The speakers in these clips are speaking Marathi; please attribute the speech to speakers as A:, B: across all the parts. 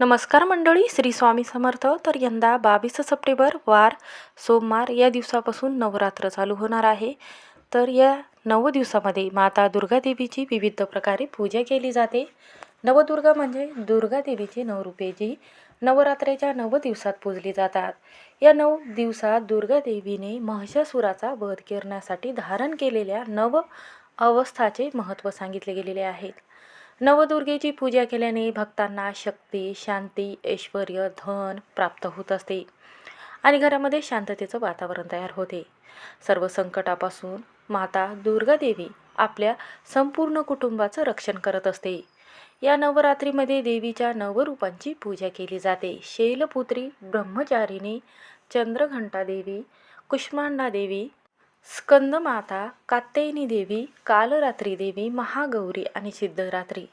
A: नमस्कार मंडळी श्री स्वामी समर्थ. तर यंदा बावीस सप्टेंबर वार सोमवार या दिवसापासून नवरात्र चालू होणार आहे. तर या नव दिवसामध्ये माता दुर्गादेवीची विविध प्रकारे पूजा केली जाते. नवदुर्गा म्हणजे दुर्गादेवीची नवरूपे जी नवरात्रीच्या नव दिवसात पूजली जातात. या नऊ दिवसात दुर्गादेवीने महिषासुराचा वध करण्यासाठी धारण केलेल्या नव अवस्थाचे महत्त्व सांगितले गेलेले आहेत नवदुर्गेची पूजा केल्याने भक्तांना शक्ती शांती ऐश्वर धन प्राप्त होत असते आणि घरामध्ये शांततेचं वातावरण तयार होते. सर्व संकटापासून माता दुर्गादेवी आपल्या संपूर्ण कुटुंबाचं रक्षण करत असते. या नवरात्रीमध्ये देवीच्या नवरूपांची पूजा केली जाते. शैलपुत्री ब्रह्मचारिणी चंद्रघंटा देवी कुष्मांडा देवी स्कंदमाता कात्यायनी देवी कालरात्री देवी महागौरी आणि सिद्धरात्री.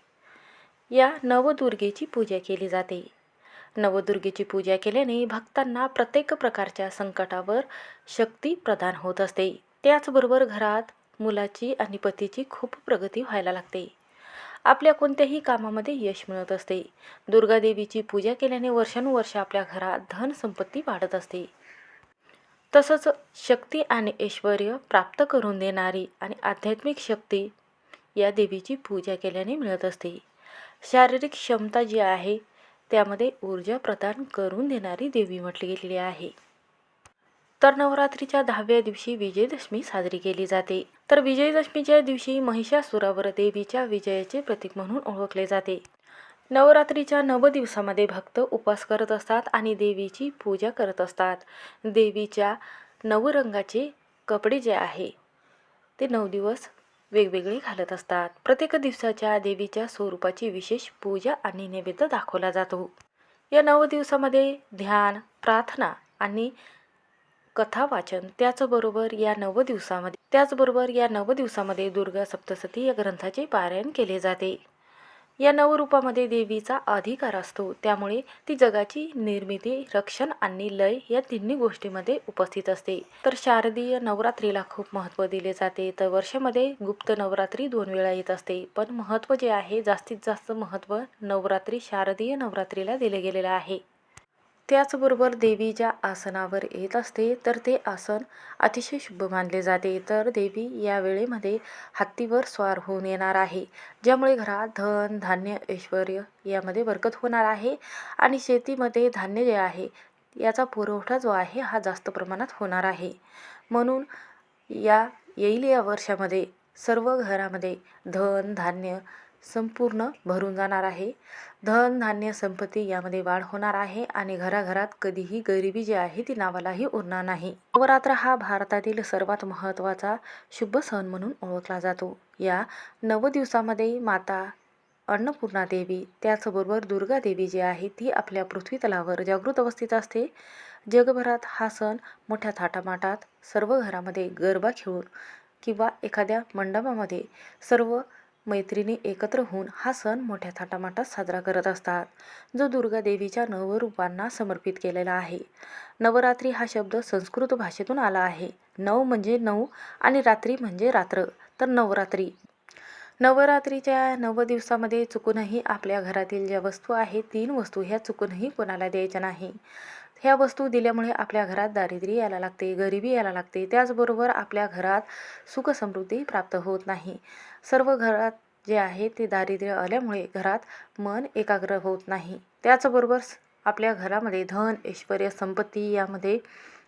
A: या नवदुर्गेची पूजा केली जाते. नवदुर्गेची पूजा केल्याने भक्तांना प्रत्येक प्रकारच्या संकटावर शक्ती प्रदान होत असते. त्याचबरोबर घरात मुलाची आणि पतीची खूप प्रगती व्हायला लागते. आपल्या कोणत्याही कामामध्ये यश मिळत असते. दुर्गादेवीची पूजा केल्याने वर्षानुवर्ष आपल्या घरात धनसंपत्ती वाढत असते. तसंच शक्ती आणि ऐश्वर प्राप्त करून देणारी आणि आध्यात्मिक शक्ती या देवीची पूजा केल्याने मिळत असते. शारीरिक क्षमता जी आहे त्यामध्ये ऊर्जा प्रदान करून देणारी देवी म्हटली गेलेली आहे. तर नवरात्रीच्या दहाव्या दिवशी विजयदशमी साजरी केली जाते. तर विजयदशमीच्या दिवशी महिषासुरावर देवीच्या विजयाचे प्रतीक म्हणून ओळखले जाते. नवरात्रीच्या नव दिवसामध्ये भक्त उपवास करत असतात आणि देवीची पूजा करत असतात. देवीच्या नवरंगाचे कपडे जे आहे ते नऊ दिवस वेगवेगळे घालत असतात. प्रत्येक दिवसाच्या देवीच्या स्वरूपाची विशेष पूजा आणि नैवेद्य दाखवला जातो. या नऊ दिवसामध्ये ध्यान प्रार्थना आणि कथा वाचन त्याचबरोबर या नव दिवसामध्ये त्याचबरोबर या नव दिवसामध्ये दुर्गा सप्तसती या ग्रंथाचे पारायण केले जाते. या नवरूपामध्ये देवीचा अधिकार असतो. त्यामुळे ती जगाची निर्मिती रक्षण आणि लय या तिन्ही गोष्टीमध्ये उपस्थित असते. तर शारदीय नवरात्रीला खूप महत्त्व दिले जाते. तर वर्षामध्ये गुप्त नवरात्री दोन वेळा येत असते. पण महत्त्व जे आहे जास्तीत जास्त महत्त्व नवरात्री शारदीय नवरात्रीला दिले गेलेलं आहे. त्याचबरोबर देवी ज्या आसनावर येत असते तर ते आसन अतिशय शुभ मानले जाते. तर देवी या वेळेमध्ये हत्तीवर स्वार होऊन येणार आहे ज्यामुळे घरात धन धान्य ऐश्वर यामध्ये बरकत होणार आहे आणि शेतीमध्ये धान्य जे आहे याचा पुरवठा जो आहे हा जास्त प्रमाणात होणार आहे. म्हणून या येईल या वर्षामध्ये सर्व घरामध्ये धन धान्य संपूर्ण भरून जाणार आहे. धन धान्य संपत्ती यामध्ये वाढ होणार आहे आणि घराघरात कधीही गरिबी जी आहे ती नावालाही उरणार नाही. नवरात्र हा भारतातील सर्वात महत्त्वाचा शुभ सण म्हणून ओळखला जातो. या नव दिवसामध्ये माता अन्नपूर्णा देवी त्याचबरोबर दुर्गा देवी जी आहे ती आपल्या पृथ्वी तलावर जागृत अवस्थित असते. जगभरात हा सण मोठ्या थाटामाटात सर्व घरामध्ये गरबा खेळून किंवा एखाद्या मंडपामध्ये सर्व मैत्रिणी एकत्र होऊन हा सण मोठ्या थाटामाटात साजरा करत असतात. जो दुर्गा देवीच्या नवरूपांना समर्पित केलेला आहे. नवरात्री हा शब्द संस्कृत भाषेतून आला आहे. नऊ म्हणजे नऊ आणि रात्री म्हणजे रात्र. तर नवरात्री. नवरात्रीच्या नव दिवसामध्ये चुकूनही आपल्या घरातील ज्या वस्तू आहेत तीन वस्तू ह्या चुकूनही कोणाला द्यायच्या नाही. ह्या वस्तू दिल्यामुळे आपल्या घरात दारिद्र्य यायला लागते गरिबी यायला लागते. त्याचबरोबर आपल्या घरात सुखसमृद्धी प्राप्त होत नाही. सर्व घरात जे आहे ते दारिद्र्य आल्यामुळे घरात मन एकाग्र होत नाही. त्याचबरोबर आपल्या घरामध्ये धन ऐश्वर संपत्ती यामध्ये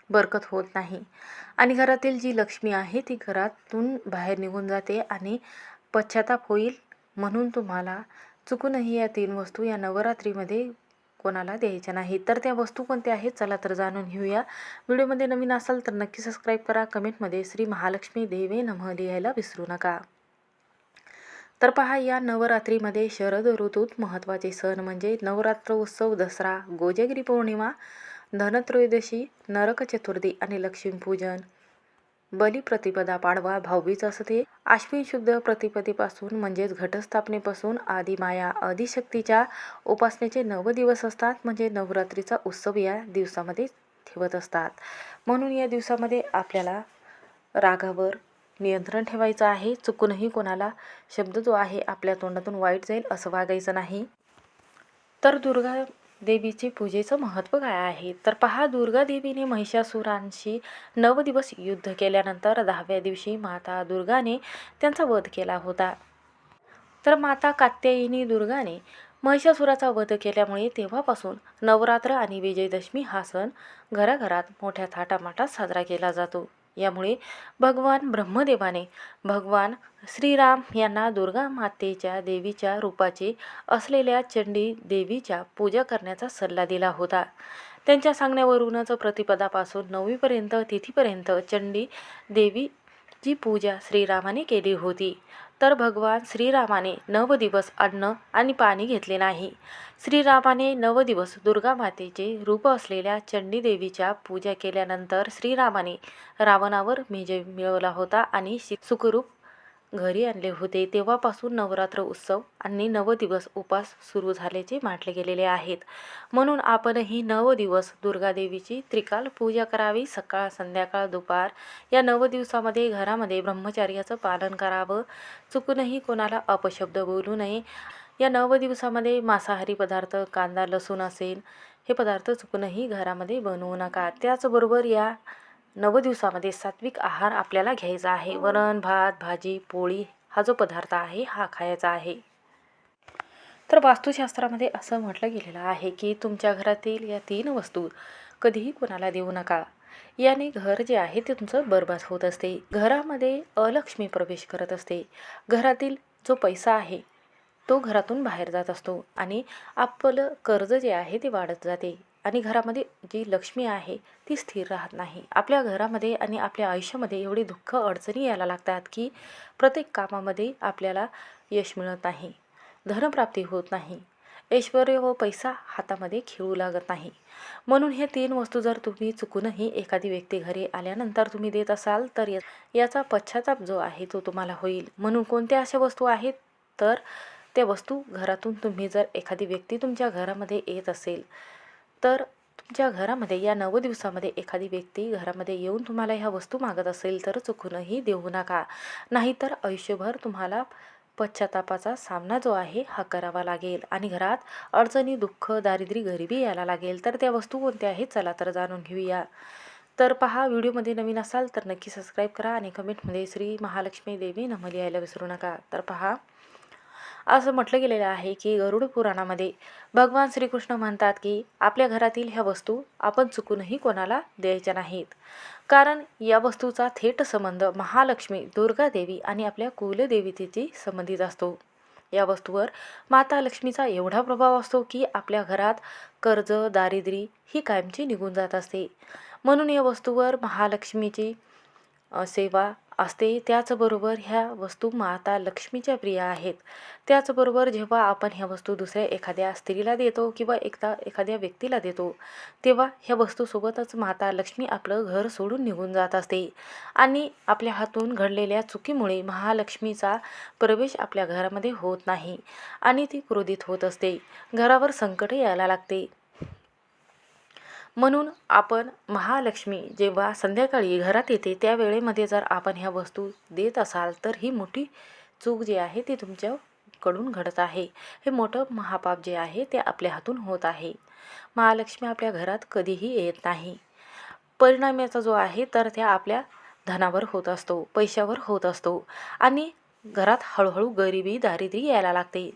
A: बरकत होत नाही. आणि घरातील जी लक्ष्मी आहे ती घरातून बाहेर निघून जाते आणि पश्चाताप होईल म्हणून तुम्हाला चुकूनही या तीन वस्तू या नवरात्रीमध्ये कोणाला द्यायच्या नाही. तर त्या वस्तू कोणत्या आहेत? चला तर जाणून घेऊया. व्हिडिओमध्ये नवीन असाल तर नक्की सबस्क्राईब करा. कमेंटमध्ये श्री महालक्ष्मी देवे नमः लिहायला विसरू नका. तर पहा या नवरात्रीमध्ये शरद ऋतूत महत्त्वाचे सण म्हणजे नवरात्र उत्सव दसरा गोजगिरी पौर्णिमा धनत्रयोदशी नरक चतुर्थी आणि लक्ष्मीपूजन बलिप्रतिपदा पाडवा भाऊबीज असते. आश्विन शुद्ध प्रतिपदेपासून म्हणजेच घटस्थापनेपासून आदिमाया आदिशक्तीच्या उपासनेचे नव दिवस असतात. म्हणजे नवरात्रीचा उत्सव या दिवसामध्ये ठेवत असतात. म्हणून या दिवसामध्ये आपल्याला रागावर नियंत्रण ठेवायचं आहे. चुकूनही कोणाला शब्द जो आहे आपल्या तोंडातून वाईट जाईल असं वागायचं नाही. तर दुर्गा देवीचे पूजेचं महत्त्व काय आहे? तर पहा दुर्गा देवीने महिषासुरांशी नऊ दिवस युद्ध केल्यानंतर दहाव्या दिवशी माता दुर्गाने त्यांचा वध केला होता. तर माता कात्यायिनी दुर्गाने महिषासुराचा वध केल्यामुळे तेव्हापासून नवरात्र आणि विजयदशमी हा सण घराघरात मोठ्या थाटामाटात साजरा केला जातो. यामुळे भगवान ब्रह्मदेवाने भगवान श्रीराम यांना दुर्गा मातेच्या देवीच्या रूपाचे असलेल्या चंडी देवीच्या पूजा करण्याचा सल्ला दिला होता. त्यांच्या सांगण्यावरूनच प्रतिपदापासून नववीपर्यंत तिथीपर्यंत चंडी देवीची पूजा श्रीरामाने केली होती. तर भगवान श्रीरामाने नव दिवस अन्न आणि पाणी घेतले नाही. श्रीरामाने नव दिवस दुर्गा मातेचे रूप असलेल्या चंडी देवीच्या पूजा केल्यानंतर श्रीरामाने रावणावर विजय मिळवला होता आणि सुखरूप घरी आणले होते. तेव्हापासून नवरात्र उत्सव आणि नव दिवस उपास सुरू झाल्याचे म्हटले गेलेले आहेत. म्हणून आपणही नव दिवस दुर्गादेवीची त्रिकाल पूजा करावी. सकाळ संध्याकाळ दुपार या नव दिवसामध्ये घरामध्ये ब्रह्मचर्याचं पालन करावं. चुकूनही कोणाला अपशब्द बोलू नये. या नव दिवसामध्ये मांसाहारी पदार्थ कांदा लसूण असेल हे पदार्थ चुकूनही घरामध्ये बनवू नका. त्याचबरोबर या नव दिवसामध्ये सात्विक आहार आपल्याला घ्यायचा आहे. वरण भात भाजी पोळी हा जो पदार्थ आहे हा खायचा आहे. तर वास्तुशास्त्रामध्ये असं म्हटलं गेलेलं आहे की तुमच्या घरातील या तीन वस्तू कधीही कोणाला देऊ नका. याने घर जे आहे ते तुमचं बरबाद होत असते. घरामध्ये अलक्ष्मी प्रवेश करत असते. घरातील जो पैसा आहे तो घरातून बाहेर जात असतो आणि आपलं कर्ज जे आहे ते वाढत जाते. आणि घरामध्ये जी लक्ष्मी आहे ती स्थिर राहत नाही. आपल्या घरामध्ये आणि आपल्या आयुष्यामध्ये एवढी दुःख अडचणी यायला लागतात की प्रत्येक कामामध्ये आपल्याला यश मिळत नाही. धनप्राप्ती होत नाही. ऐश्वर व पैसा हातामध्ये खेळू लागत नाही. म्हणून हे तीन वस्तू जर तुम्ही चुकूनही एखादी व्यक्ती घरी आल्यानंतर तुम्ही देत असाल तर याचा पश्चाताप जो आहे तो तुम्हाला होईल. म्हणून कोणत्या अशा वस्तू आहेत? तर त्या वस्तू घरातून तुम्ही जर एखादी व्यक्ती तुमच्या घरामध्ये येत असेल तर तुमच्या घरामध्ये या नव दिवसामध्ये एखादी व्यक्ती घरामध्ये येऊन तुम्हाला ह्या वस्तू मागत असेल तर चुकूनही देऊ नका. नाहीतर आयुष्यभर तुम्हाला पश्चातापाचा सामना जो आहे हा करावा लागेल. आणि घरात अडचणी दुःख दारिद्र्य गरिबी यायला लागेल तर त्या वस्तू कोणत्या आहेत चला तर जाणून घेऊया. तर पहा व्हिडिओमध्ये नवीन असाल तर नक्की सबस्क्राईब करा आणि कमेंटमध्ये श्री महालक्ष्मी देवी नम लिहायला विसरू नका. तर पहा असं म्हटलं गेलेलं आहे की गरुड पुराणामध्ये भगवान श्रीकृष्ण म्हणतात की आपल्या घरातील ह्या वस्तू आपण चुकूनही कोणाला द्यायच्या नाहीत. कारण या वस्तूचा थेट संबंध महालक्ष्मी दुर्गा देवी आणि आपल्या कुलदेवतेशी संबंधित असतो. या वस्तूवर माता लक्ष्मीचा एवढा प्रभाव असतो की आपल्या घरात कर्ज दारिद्र्य ही कायमची निघून जात असते. म्हणून या वस्तूवर महालक्ष्मीची सेवा असते. त्याचबरोबर ह्या वस्तू माता लक्ष्मीच्या प्रिय आहेत. त्याचबरोबर जेव्हा आपण ह्या वस्तू दुसऱ्या एखाद्या स्त्रीला देतो किंवा एकदा एखाद्या व्यक्तीला देतो तेव्हा ह्या वस्तूसोबतच माता लक्ष्मी आपलं घर सोडून निघून जात असते. आणि आपल्या हातून घडलेल्या चुकीमुळे महालक्ष्मीचा प्रवेश आपल्या घरामध्ये होत नाही आणि ती क्रोधित होत असते. घरावर संकट यायला लागते. म्हणून आपण महालक्ष्मी जेव्हा संध्याकाळी घरात येते त्या वेळेमध्ये जर आपण ह्या वस्तू देत असाल तर ही मोठी चूक जी आहे ती तुमच्याकडून घडत आहे. हे मोठं महापाप जे आहे ते आपल्या हातून होत आहे. महालक्ष्मी आपल्या घरात कधीही येत नाही. परिणाम याचा जो आहे तर त्या आपल्या धनावर होत असतो पैशावर होत असतो. आणि घरात हळूहळू गरिबी दारिद्र्य यायला लागते.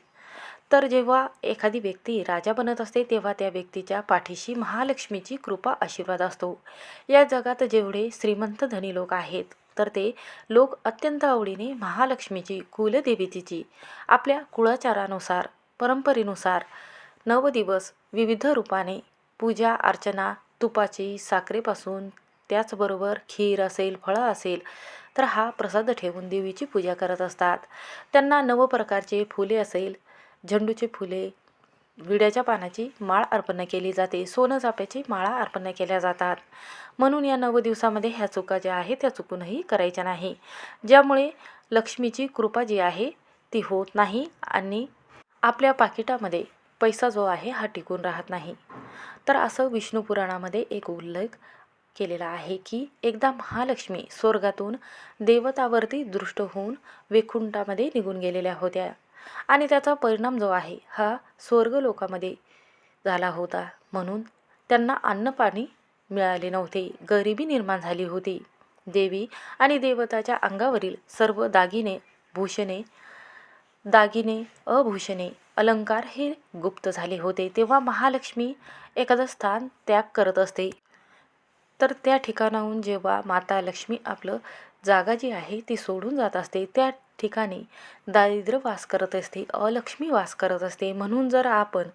A: तर जेव्हा एखादी व्यक्ती राजा बनत असते तेव्हा त्या व्यक्तीच्या पाठीशी महालक्ष्मीची कृपा आशीर्वाद असतो. या जगात जेवढे श्रीमंत धनी लोक आहेत तर ते लोक अत्यंत आवडीने महालक्ष्मीची कुलदेवतेची आपल्या कुळाचारानुसार परंपरेनुसार नव दिवस विविध रूपाने पूजा अर्चना तुपाची साखरेपासून त्याचबरोबर खीर असेल फळं असेल तर हा प्रसाद ठेवून देवीची पूजा करत असतात. त्यांना नव प्रकारचे फुले असेल झेंडूची फुले विड्याच्या पानाची माळ अर्पण केली जाते. सोनं चाफ्याची माळा अर्पण केल्या जातात. म्हणून या नव दिवसामध्ये ह्या चुका ज्या आहेत त्या चुकूनही करायच्या नाही. ज्यामुळे लक्ष्मीची कृपा जी आहे ती होत नाही आणि आपल्या पाकिटामध्ये पैसा जो आहे हा टिकून राहत नाही. तर असं विष्णू पुराणामध्ये एक उल्लेख केलेला आहे की एकदा महालक्ष्मी स्वर्गातून देवतावरती दृष्ट होऊन वेखुंटामध्ये निघून गेलेल्या होत्या. आणि त्याचा परिणाम जो आहे हा स्वर्ग लोकामध्ये झाला होता. म्हणून त्यांना अन्नपाणी मिळाले नव्हते. गरिबी निर्माण झाली होती. देवी आणि देवताच्या अंगावरील सर्व दागिने भूषणे दागिने अभूषणे अलंकार हे गुप्त झाले होते. तेव्हा महालक्ष्मी एखादं स्थान त्याग करत असते. तर त्या ठिकाणाहून जेव्हा माता लक्ष्मी आपलं जागा जी आहे ती सोडून जात असते त्या ठिकाणी दारिद्र्य वास करत असते अलक्ष्मी वास करत असते. म्हणून जर आपण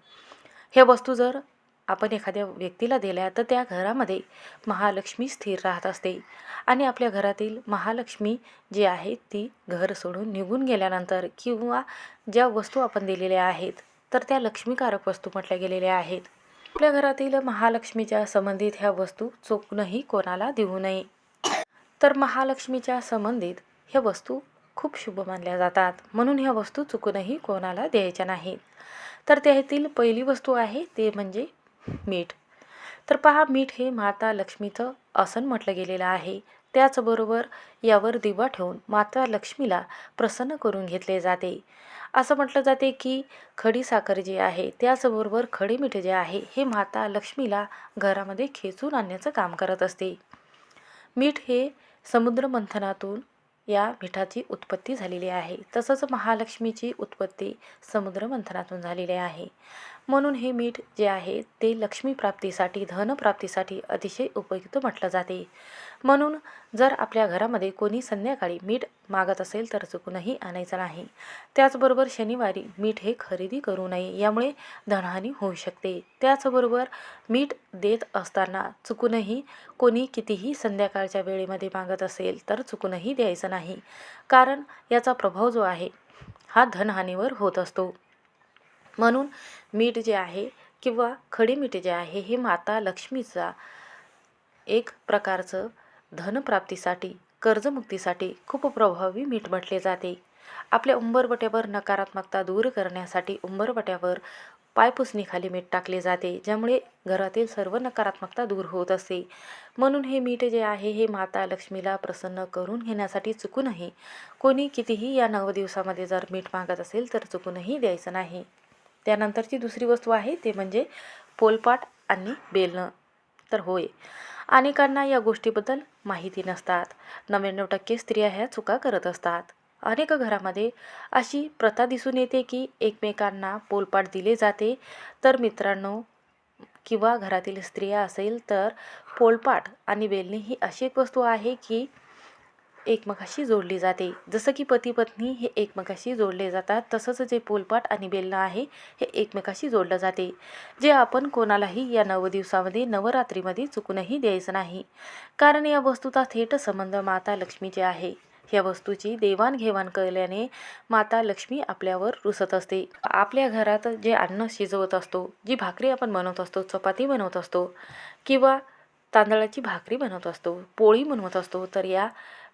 A: ह्या वस्तू जर आपण एखाद्या व्यक्तीला दिल्या तर त्या घरामध्ये महालक्ष्मी स्थिर राहत असते. आणि आपल्या घरातील महालक्ष्मी जी आहे ती घर सोडून निघून गेल्यानंतर किंवा ज्या वस्तू आपण दिलेल्या आहेत तर त्या लक्ष्मीकारक वस्तू म्हटल्या गेलेल्या आहेत. आपल्या घरातील महालक्ष्मीच्या संबंधित ह्या वस्तू चुकूनही कोणाला देऊ नये. तर महालक्ष्मीच्या संबंधित ह्या वस्तू खूप शुभ मानल्या जातात. म्हणून ह्या वस्तू चुकूनही कोणाला द्यायच्या नाहीत. तर त्यातील पहिली वस्तू आहे ते म्हणजे मीठ. तर पहा मीठ हे माता लक्ष्मीचं आसन म्हटलं गेलेलं आहे. त्याचबरोबर यावर दिवा ठेवून माता लक्ष्मीला प्रसन्न करून घेतले जाते. असं म्हटलं जाते की खडी साखर जी आहे त्याचबरोबर खडे मीठ जे आहे हे माता लक्ष्मीला घरामध्ये खेचून आणण्याचं काम करत असते. मीठ हे समुद्र मंथनातून या पीठाची उत्पत्ती झालेली आहे. तसंच महालक्ष्मीची उत्पत्ती समुद्र मंथनातून झालेली आहे. म्हणून हे मीठ जे आहे ते लक्ष्मीप्राप्तीसाठी धनप्राप्तीसाठी अतिशय उपयुक्त म्हटलं जाते. म्हणून जर आपल्या घरामध्ये कोणी संध्याकाळी मीठ मागत असेल तर चुकूनही आणायचं नाही. त्याचबरोबर शनिवारी मीठ हे खरेदी करू नये यामुळे धनहानी होऊ शकते. त्याचबरोबर मीठ देत असताना चुकूनही कोणी कितीही संध्याकाळच्या वेळेमध्ये मागत असेल तर चुकूनही द्यायचं नाही. कारण याचा प्रभाव जो आहे हा धनहानीवर होत असतो. म्हणून मीठ जे आहे किंवा खडी मीठ जे आहे हे माता लक्ष्मीचा एक प्रकारचं धनप्राप्तीसाठी कर्जमुक्तीसाठी खूप प्रभावी मीठ म्हटले जाते. आपल्या उंबरवट्यावर नकारात्मकता दूर करण्यासाठी उंबरवट्यावर पायपुसणीखाली मीठ टाकले जाते ज्यामुळे घरातील सर्व नकारात्मकता दूर होत असते. म्हणून हे मीठ जे आहे हे माता लक्ष्मीला प्रसन्न करून घेण्यासाठी चुकूनही कोणी कितीही या नऊ दिवसामध्ये जर मीठ मागत असेल तर चुकूनही द्यायचं नाही. त्यानंतरची दुसरी वस्तू आहे ते म्हणजे पोलपाट आणि बेलणं तर होय. अनेकांना या गोष्टीबद्दल माहिती नसतात. नव्याण्णव टक्के स्त्रिया ह्या चुका करत असतात. अनेक घरामध्ये अशी प्रथा दिसून येते की एकमेकांना पोलपाट दिले जाते. तर मित्रांनो किंवा घरातील स्त्रिया असेल तर पोलपाट आणि बेलणी ही अशी एक वस्तू आहे की एकमेकाशी जोडली जाते. जसं की पती पत्नी हे एकमेकाशी जोडले जातात तसंच जे पोलपाट आणि बेलणं आहे हे एकमेकाशी जोडलं जाते. जे आपण कोणालाही या नव दिवसामध्ये नवरात्रीमध्ये चुकूनही द्यायचं नाही. कारण या वस्तूचा थेट संबंध माता लक्ष्मीचे आहे. या वस्तूची देवाणघेवाण केल्याने माता लक्ष्मी आपल्यावर रुसत असते. आपल्या घरात जे अन्न शिजवत असतो जी भाकरी आपण बनवत असतो चपाती बनवत असतो किंवा तांदळाची भाकरी बनवत असतो पोळी बनवत असतो तर या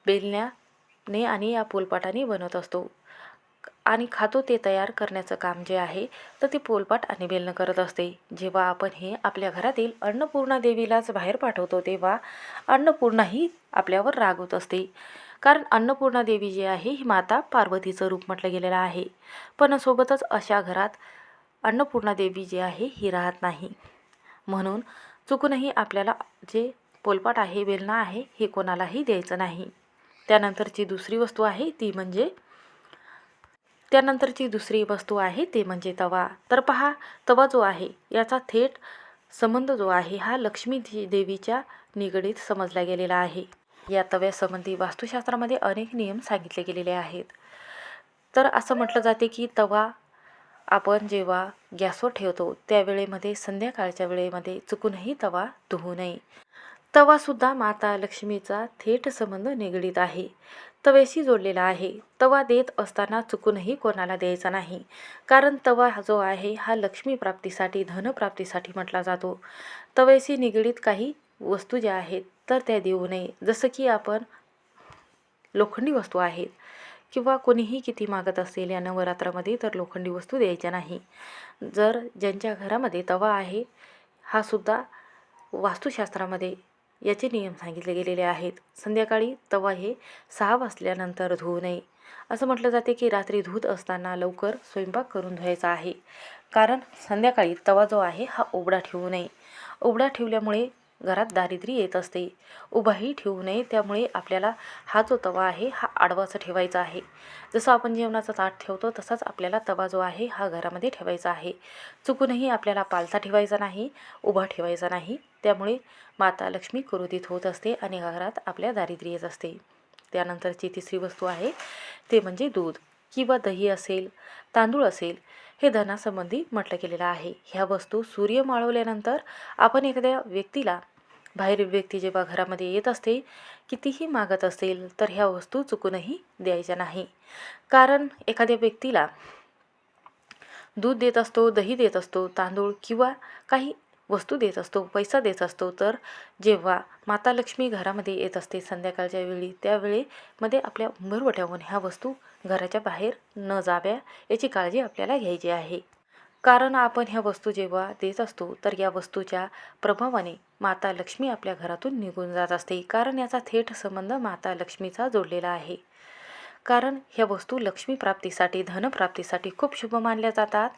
A: बेलण्याने आणि या पोलपाटाने बनवत असतो. आणि खातो ते तयार करण्याचं काम जे आहे तर ते पोलपाट आणि बेलणं करत असते. जेव्हा आपण हे आपल्या घरातील अन्नपूर्णा देवीलाच बाहेर पाठवतो तेव्हा अन्नपूर्णाही आपल्यावर रागवत असते. कारण अन्नपूर्णा देवी जी आहे ही माता पार्वतीचं रूप म्हटलं गेलेलं आहे. पण सोबतच अशा घरात अन्नपूर्णा देवी जी आहे ही राहत नाही. म्हणून चुकूनही आपल्याला जे पोलपाट आहे बेलणं आहे हे कोणालाही द्यायचं नाही. त्यानंतरची दुसरी वस्तू आहे ती म्हणजे त्यानंतरची दुसरी वस्तू आहे ते म्हणजे तवा. तर पहा तवा जो आहे याचा थेट संबंध जो आहे हा लक्ष्मी देवीच्या निगडीत समजला गेलेला आहे. या तव्यासंबंधी वास्तुशास्त्रामध्ये अनेक नियम सांगितले गेलेले आहेत. तर असं म्हटलं जाते की तवा आपण जेव्हा गॅसवर ठेवतो त्यावेळेमध्ये संध्याकाळच्या वेळेमध्ये चुकूनही तवा धुवू नये. तवासुद्धा माता लक्ष्मीचा थेट संबंध निगडीत आहे. तव्याशी जोडलेला आहे. तवा देत असताना चुकूनही कोणाला द्यायचा नाही. कारण तवा जो आहे हा लक्ष्मी प्राप्तीसाठी धनप्राप्तीसाठी म्हटला जातो. तव्याशी निगडीत काही वस्तू ज्या आहेत तर त्या देऊ नये. जसं की आपण लोखंडी वस्तू आहेत. किंवा कोणीही किती मागत असेल या नवरात्रामध्ये तर लोखंडी वस्तू द्यायच्या नाही. जर ज्यांच्या घरामध्ये तवा आहे हा सुद्धा वास्तुशास्त्रामध्ये याचे नियम सांगितले गेलेले आहेत. संध्याकाळी तवा हे सहा वाजल्यानंतर धुवू नये. असं म्हटलं जाते की रात्री धुत असताना लवकर स्वयंपाक करून धुवायचा आहे. कारण संध्याकाळी तवा जो आहे हा उबडा ठेवू नये. उबडा ठेवल्यामुळे घरात दारिद्र्य येत असते. उभाही ठेवू नये त्यामुळे आपल्याला हा जो तवा आहे हा आडवाचा ठेवायचा आहे. जसं आपण जेवणाचा ताट ठेवतो तसाच आपल्याला तवा जो आहे हा घरामध्ये ठेवायचा आहे. चुकूनही आपल्याला पालथा ठेवायचा नाही उभा ठेवायचा नाही. त्यामुळे माता लक्ष्मी क्रोधित होत असते आणि घरात आपल्या दारिद्र्य येत असते. त्यानंतरची तिसरी वस्तू आहे ते म्हणजे दूध. किंवा दही असेल तांदूळ असेल हे धनासंबंधी म्हटलं गेलेलं आहे. ह्या वस्तू सूर्य माळवल्यानंतर आपण एखाद्या व्यक्तीला बाहेरील व्यक्ती जेव्हा घरामध्ये येत असते कितीही मागत असेल तर ह्या वस्तू चुकूनही द्यायच्या नाही. कारण एखाद्या व्यक्तीला दूध देत असतो दही देत असतो तांदूळ किंवा काही वस्तू देत असतो पैसा देत असतो तर जेव्हा माता लक्ष्मी घरामध्ये येत असते संध्याकाळच्या वेळी त्यावेळेमध्ये आपल्या उंबरवट्याहून ह्या वस्तू घराच्या बाहेर न जाव्या याची काळजी आपल्याला घ्यायची आहे. कारण आपण ह्या वस्तू जेव्हा देत असतो तर या वस्तूच्या प्रभावाने माता लक्ष्मी आपल्या घरातून निघून जात असते. कारण याचा थेट संबंध माता लक्ष्मीचा जोडलेला आहे. कारण ह्या वस्तू लक्ष्मीप्राप्तीसाठी धनप्राप्तीसाठी खूप शुभ मानल्या जातात.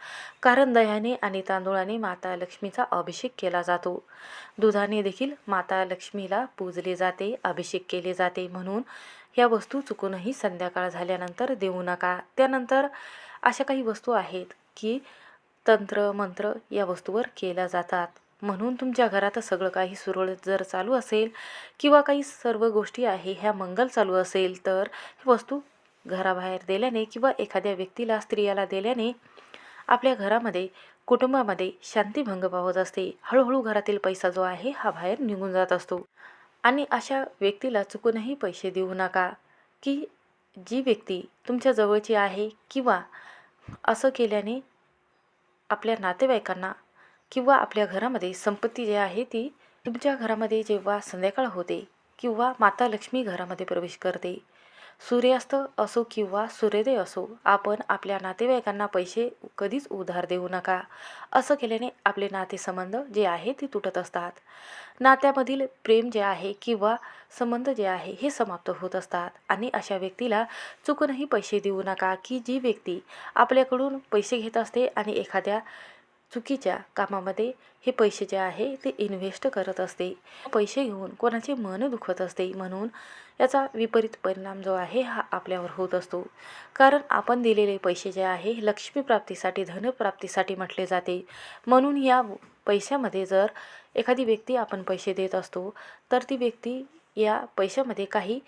A: कारण दह्याने आणि तांदूळाने माता लक्ष्मीचा अभिषेक केला जातो. दुधाने देखील माता लक्ष्मीला पूजले जाते अभिषेक केले जाते म्हणून. ह्या वस्तू चुकूनही संध्याकाळ झाल्यानंतर देऊ नका. त्यानंतर अशा काही वस्तू आहेत की तंत्र मंत्र या वस्तूवर केल्या जातात. म्हणून तुमच्या घरात सगळं काही सुरळीत जर चालू असेल किंवा काही सर्व गोष्टी आहे ह्या मंगल चालू असेल तर ही वस्तू घराबाहेर दिल्याने किंवा एखाद्या व्यक्तीला स्त्रियाला दिल्याने आपल्या घरामध्ये कुटुंबामध्ये शांतीभंग पावत असते. हळूहळू घरातील पैसा जो आहे हा बाहेर निघून जात असतो. आणि अशा व्यक्तीला चुकूनही पैसे देऊ नका की जी व्यक्ती तुमच्या जवळची आहे किंवा असं केल्याने आपल्या नातेवाईकांना किंवा आपल्या घरामध्ये संपत्ती जी आहे ती तुमच्या घरामध्ये जेव्हा संध्याकाळ होते किंवा माता लक्ष्मी घरामध्ये प्रवेश करते सूर्यास्त असो किंवा सूर्योदय असो आपण आपल्या नातेवाईकांना पैसे कधीच उधार देऊ नका. असं केल्याने आपले नातेसंबंध जे आहे ते तुटत असतात. नात्यामधील प्रेम जे आहे किंवा संबंध जे आहे हे समाप्त होत असतात आणि अशा व्यक्तीला चुकूनही पैसे देऊ नका की जी व्यक्ती आपल्याकडून पैसे घेत असते आणि एखाद्या चुकीच्या कामामध्ये हे पैसे जे आहे ते इन्व्हेस्ट करत असते. पैसे घेऊन कोणाचे मन दुखत असते म्हणून याचा विपरीत परिणाम जो आहे हा आपल्यावर होत असतो. कारण आपण दिलेले पैसे जे आहे लक्ष्मीप्राप्तीसाठी धनप्राप्तीसाठी म्हटले जाते. म्हणून या पैशामध्ये जर एखादी व्यक्ती आपण पैसे देत असतो तर ती व्यक्ती या पैशामध्ये काही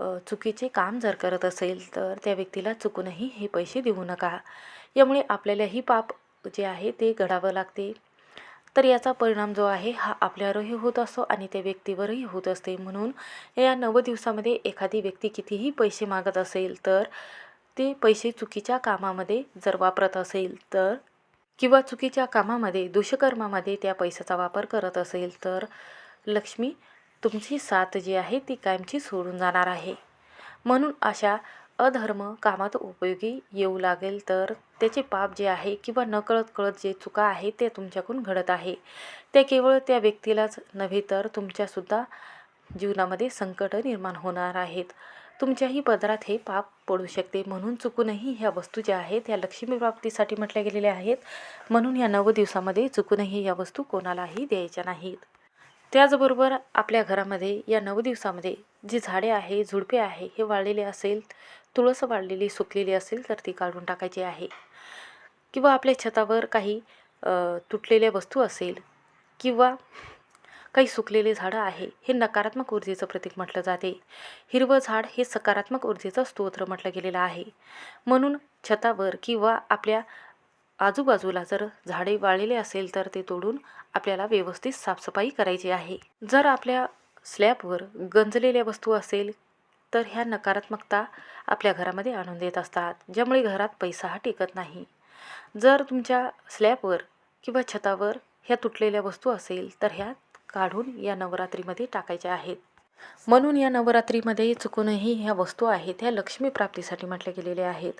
A: चुकीचे काम जर करत असेल तर त्या व्यक्तीला चुकूनही हे पैसे देऊ नका. यामुळे आपल्यालाही पाप जे आहे ते घडावं लागते. तर याचा परिणाम जो आहे हा आपल्यावरही होत असतो आणि त्या व्यक्तीवरही होत असते. म्हणून या नव दिवसामध्ये एखादी व्यक्ती कितीही पैसे मागत असेल तर ते पैसे चुकीच्या कामामध्ये जर वापरत असेल तर किंवा चुकीच्या कामामध्ये दुष्कर्मामध्ये त्या पैशाचा वापर करत असेल तर लक्ष्मी तुमची साथ जी आहे ती कायमची सोडून जाणार आहे. म्हणून अशा अधर्म कामात उपयोगी येऊ लागेल तर त्याचे पाप जे आहे किंवा नकळत कळत जे चुका आहे ते तुमच्याकडून घडत आहे. ते केवळ त्या व्यक्तीलाच नव्हे तर तुमच्यासुद्धा जीवनामध्ये संकट निर्माण होणार आहेत. तुमच्याही पदरात हे पाप पडू शकते. म्हणून चुकूनही ह्या वस्तू ज्या आहेत ह्या लक्ष्मी प्राप्तीसाठी म्हटल्या गेलेल्या आहेत. म्हणून या नऊ दिवसामध्ये चुकूनही या वस्तू कोणालाही द्यायच्या नाहीत. त्याचबरोबर आपल्या घरामध्ये या नऊ दिवसामध्ये जी झाडे आहे झुडपे आहे हे वाळलेले असेल तुळस वाळलेली सुकलेली असेल तर ती काढून टाकायची आहे. किंवा आपल्या छतावर काही तुटलेल्या वस्तू असेल किंवा काही सुकलेले झाडं आहे हे नकारात्मक ऊर्जेचं प्रतीक म्हटलं जाते. हिरवं झाड हे सकारात्मक ऊर्जेचं स्तोत्र म्हटलं गेलेलं आहे. म्हणून छतावर किंवा आपल्या आजूबाजूला जर झाडे वाळलेले असेल तर ते तोडून आपल्याला व्यवस्थित साफसफाई करायची आहे. जर आपल्या स्लॅबवर गंजलेल्या वस्तू असेल तर ह्या नकारात्मकता आपल्या घरामध्ये आणून देत असतात ज्यामुळे घरात पैसा हा टिकत नाही. जर तुमच्या स्लॅबवर किंवा छतावर ह्या तुटलेल्या वस्तू असेल तर ह्या काढून या नवरात्रीमध्ये टाकायच्या आहेत. म्हणून या नवरात्रीमध्ये चुकूनही ह्या वस्तू आहेत ह्या लक्ष्मी प्राप्तीसाठी म्हटल्या गेलेल्या आहेत.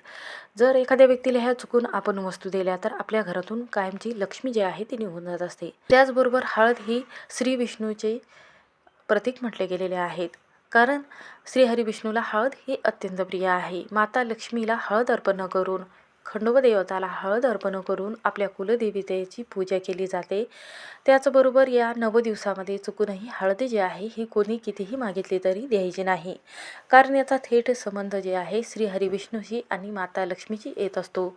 A: जर एखाद्या व्यक्तीला ह्या चुकून आपण वस्तू दिल्या तर आपल्या घरातून कायमची लक्ष्मी जी आहे ती निघून जात असते. त्याचबरोबर हळद ही श्री विष्णूचे प्रतीक म्हटले गेलेले आहेत. कारण श्रीहरी विष्णूला हळद ही अत्यंत प्रिय आहे. माता लक्ष्मीला हळद अर्पण करून खंडोबा देवताला हळद अर्पण करून आपल्या कुलदेवतेची पूजा केली जाते. त्याचबरोबर या नव दिवसामध्ये चुकूनही हळद जी आहे ही कोणी कितीही मागितली तरी द्यायची नाही. कारण याचा थेट संबंध जे आहे श्री हरिविष्णूशी आणि माता लक्ष्मीची येत असतो.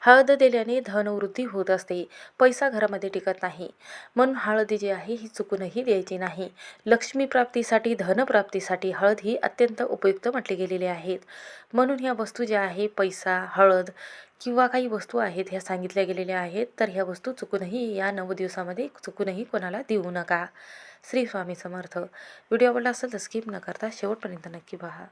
A: हळद दिल्याने धनवृद्धी होत असते. पैसा घरामध्ये टिकत नाही. म्हणून हळद जी आहे ही चुकूनही द्यायची नाही. लक्ष्मीप्राप्तीसाठी धनप्राप्तीसाठी हळद ही अत्यंत उपयुक्त म्हटली गेलेली आहेत. म्हणून ह्या वस्तू ज्या आहे पैसा हळद किंवा काही वस्तू आहेत ह्या सांगितल्या गेलेल्या आहेत तर ह्या वस्तू चुकूनही या नऊ दिवसामध्ये चुकूनही कोणाला देऊ नका. श्री स्वामी समर्थ. व्हिडिओ आवडला असेल तर स्किप न करता शेवटपर्यंत नक्की पहा.